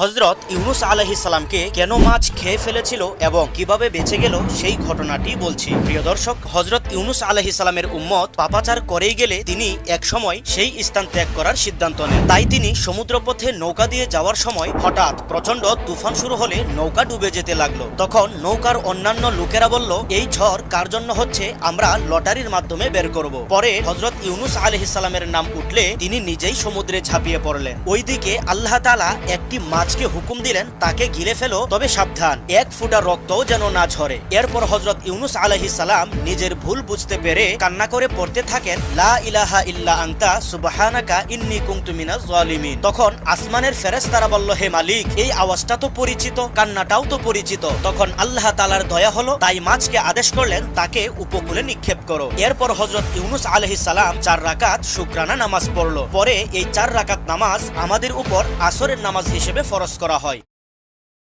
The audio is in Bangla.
হজরত ইউনুস আলহিসাল্লামকে কেন মাছ খেয়ে ফেলেছিল এবং কীভাবে বেঁচে গেল সেই ঘটনাটি বলছি। প্রিয় দর্শক হজরত ইউনুস আলহিসাল্লামের উম্মত পাপাচার করেই গেলে তিনি এক সময় সেই স্থান ত্যাগ করার সিদ্ধান্ত নেন। তাই তিনি সমুদ্রপথে নৌকা দিয়ে যাওয়ার সময় হঠাৎ প্রচণ্ড তুফান শুরু হলে নৌকা ডুবে যেতে লাগল। তখন নৌকার অন্যান্য লোকেরা বলল, এই ঝড় কার জন্য হচ্ছে? আমরা লটারির মাধ্যমে বের করব। পরে হজরত ইউনুস আলহিসাল্লামের নাম উঠলে তিনি নিজেই সমুদ্রে ঝাঁপিয়ে পড়লেন। ওইদিকে আল্লাহ তালা একটি মাছকে হুকুম দিলেন, তাকে গিলে ফেলো, তবে সাবধান। এক ফুটা রক্তও যেন না ঝরে। এরপর হজরত ইউনুস আলহিসাল্লাম নিজের ভুল বুঝতে পেরে কান্না করে পড়তে থাকেন, লা ইলাহা ইল্লা আংতা সুবহানাকা ইন্নি কুনতু মিনাজ জালিমিন তখন আসমানের ফেরেশতারা বলল, হে মালিক, এই আওয়াজটা তো পরিচিত, কান্নাটাও তো পরিচিত। তখন আল্লাহ তালার দয়া হলো, তাই মাছকে আদেশ করলেন, তাকে উপকূলে নিক্ষেপ করো। এরপর হজরত ইউনুস আলহিস সালাম চার রাকাত শুক্রানা নামাজ পড়ল। পরে এই চার রাকাত নামাজ আমাদের উপর আসরের নামাজ হিসেবে ফরজ করা হয়